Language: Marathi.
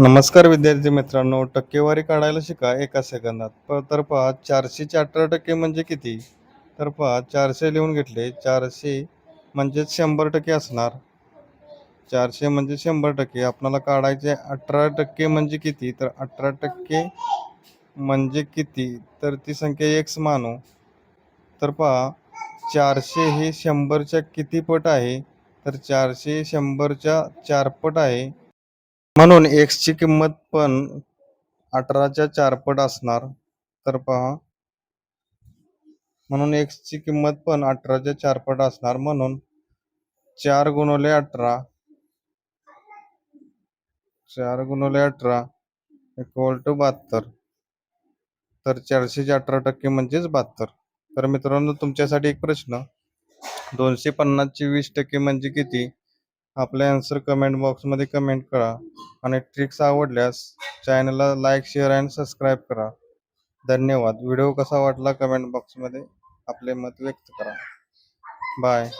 नमस्कार विद्यार्थी मित्रांनो टक्केवारी काढायला शिका एका सेकंदात. प- तर पहा चारशेचे अठरा टक्के म्हणजे किती? तर पहा चारशे लिहून घेतले. चारशे म्हणजेच शंभर टक्के असणार. चारशे म्हणजे शंभर टक्के. आपणाला काढायचे अठरा टक्के म्हणजे किती? तर अठरा टक्के म्हणजे किती? तर ती संख्या एक्स मानू. तर पहा चारशे हे शंभरच्या किती पट आहे? तर चारशे शंभरच्या चारपट आहे. म्हणून एक्सची किंमत पण अठराच्या चारपट असणार. तर पहा. म्हणून एक्सची किंमत पण अठराच्या चारपट असणार. म्हणून चार गुणवले अठरा. चार गुणवले अठरा इक्वल टू बहात्तर. तर चारशेचे अठरा टक्के म्हणजेच बहात्तर. तर मित्रांनो तुमच्यासाठी एक प्रश्न. दोनशे पन्नासचे वीस टक्के म्हणजे किती? आपले आन्सर कमेंट बॉक्समध्ये कमेंट करा आणि ट्रिक्स आवडल्यास चॅनलला लाईक शेअर अँड सबस्क्राईब करा. धन्यवाद. व्हिडिओ कसा वाटला कमेंट बॉक्समध्ये आपले मत व्यक्त करा. बाय